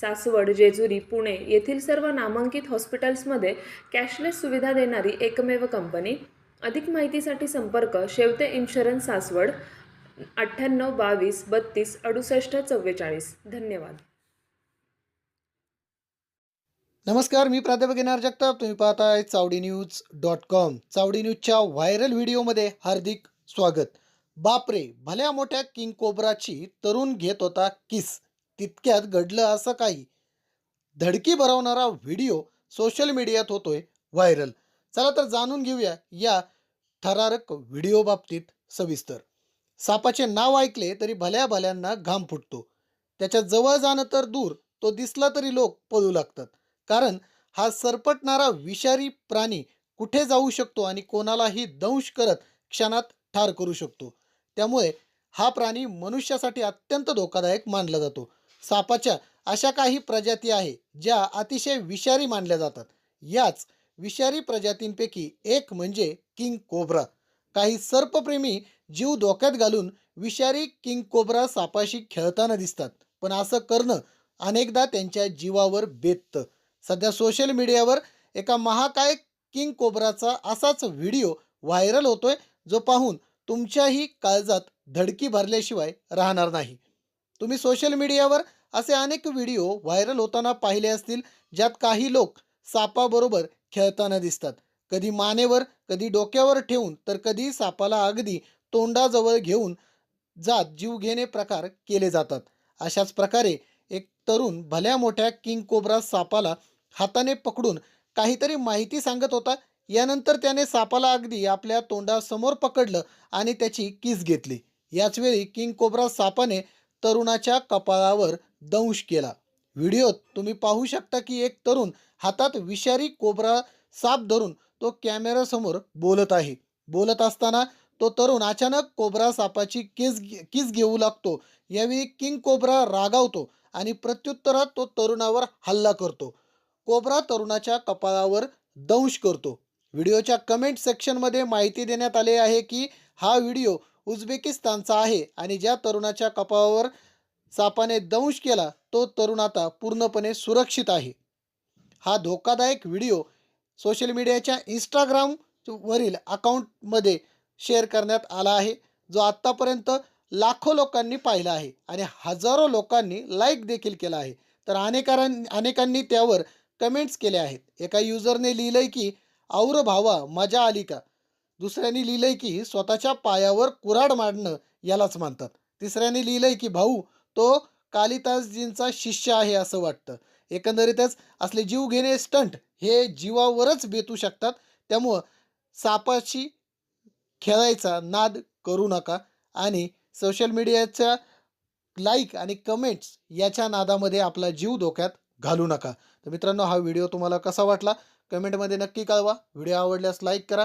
सासवड जेजुरी पुणे येथील सर्व नामांकित हॉस्पिटल्समध्ये कॅशलेस सुविधा देणारी एकमेव कंपनी. अधिक माहितीसाठी संपर्क शेवते इन्शुरन्स सासवड अठ्ठ्याण्णव बावीस बत्तीस अडुसष्ट चव्वेचाळीस. धन्यवाद. नमस्कार मी प्राध्यापक येणार जगताप. तुम्ही पाहताय Chawadi news dot com. Chawadi न्यूजच्या व्हायरल व्हिडिओमध्ये हार्दिक स्वागत. बापरे भल्या मोठ्या किंग कोबराची तरुण घेत होता किस. तितक्यात घडलं असं काही? धडकी भरवणारा व्हिडिओ सोशल मीडियात होतोय व्हायरल. चला तर जाणून घेऊया या थरारक व्हिडिओ बाबतीत सविस्तर. सापाचे नाव ऐकले तरी भल्या भल्यांना घाम फुटतो. त्याच्याजवळ जाणं तर दूर तो दिसला तरी लोक पळू लागतात. कारण हा सरपटणारा विषारी प्राणी कुठे जाऊ शकतो आणि कोणालाही दंश करत क्षणात ठार करू शकतो? त्यामुळे हा प्राणी मनुष्यासाठी अत्यंत धोकादायक मानला जातो. सापाच्या अशा काही प्रजाती आहे ज्या अतिशय विषारी मानल्या जातात. याच विषारी प्रजातींपैकी एक म्हणजे किंग कोब्रा. काही सर्पप्रेमी जीव धोक्यात घालून विषारी किंग कोब्रा सापाशी खेळताना दिसतात पण असं करणं अनेकदा त्यांच्या जीवावर बेततं. सध्या सोशल मीडियावर एका महाकाय किंग कोब्राचा असाच व्हिडिओ व्हायरल होतोय जो पाहून तुमच्याही काळजात धडकी भरल्याशिवाय राहणार नाही. तुम्ही सोशल मीडियावर असे अनेक व्हिडिओ व्हायरल होताना पाहिले असतील ज्यात काही लोक सापाबरोबर खेळताना दिसतात. कधी मानेवर कधी डोक्यावर ठेवून तर कधी सापाला अगदी तोंडाजवळ घेऊन जात जीवघेणे प्रकार केले जातात. अशाच प्रकारे एक तरुण भल्या मोठ्या किंग कोब्रा सापाला हाताने पकडून काहीतरी माहिती सांगत होता. यानंतर त्याने सापाला अगदी आपल्या तोंडासमोर पकडलं आणि त्याची किस घेतली. याचवेळी किंग कोब्रा सापाने तरुणाच्या कपाळावर दंश केला. व्हिडिओत तुम्ही पाहू शकता की एक तरुण हातात विषारी कोबरा साप धरून तो कॅमेरासमोर बोलत आहे. बोलत असताना तो तरुण अचानक कोबरा सापाची केस किस घेऊ लागतो. यावेळी किंग कोबरा रागावतो आणि प्रत्युत्तरात तो तरुणावर हल्ला करतो. कोबरा तरुणाच्या कपाळावर दंश करतो. व्हिडिओच्या कमेंट सेक्शनमध्ये माहिती देण्यात आले आहे की हा व्हिडिओ उझबेकिस्तानचा आहे आणि ज्या तरुणाच्या कपाळावर सापाने दंश केला तो तरुण आता पूर्णपणे सुरक्षित आहे. हा धोकादायक व्हिडिओ सोशल मीडियाच्या इंस्टाग्रामवरील अकाउंटमध्ये शेअर करण्यात आला आहे जो आत्तापर्यंत लाखो लोकांनी पाहिला आहे आणि हजारो लोकांनी लाईक देखील केला आहे. तर अनेकां अनेकांनी त्यावर कमेंट्स केल्या आहेत. एका युजरने लिहिलंय की आवर भावा मजा आली का? दुसऱ्यांनी लिहिलंय की स्वतःच्या पायावर कुऱ्हाड मांडणं यालाच मानतात. तिसऱ्याने लिहिलंय की भाऊ तो कालिदासजींचा शिष्य आहे असं वाटतं. एकंदरीतच असले जीव घेणे स्टंट हे जीवावरच बेतू शकतात. त्यामुळं सापाशी खेळायचा नाद करू नका आणि सोशल मीडियाच्या लाईक आणि कमेंट्स याच्या नादामध्ये आपला जीव धोक्यात घालू नका. तर मित्रांनो हा व्हिडिओ तुम्हाला कसा वाटला? कमेंटमध्ये नक्की कळवा. व्हिडिओ आवडल्यास लाईक करा.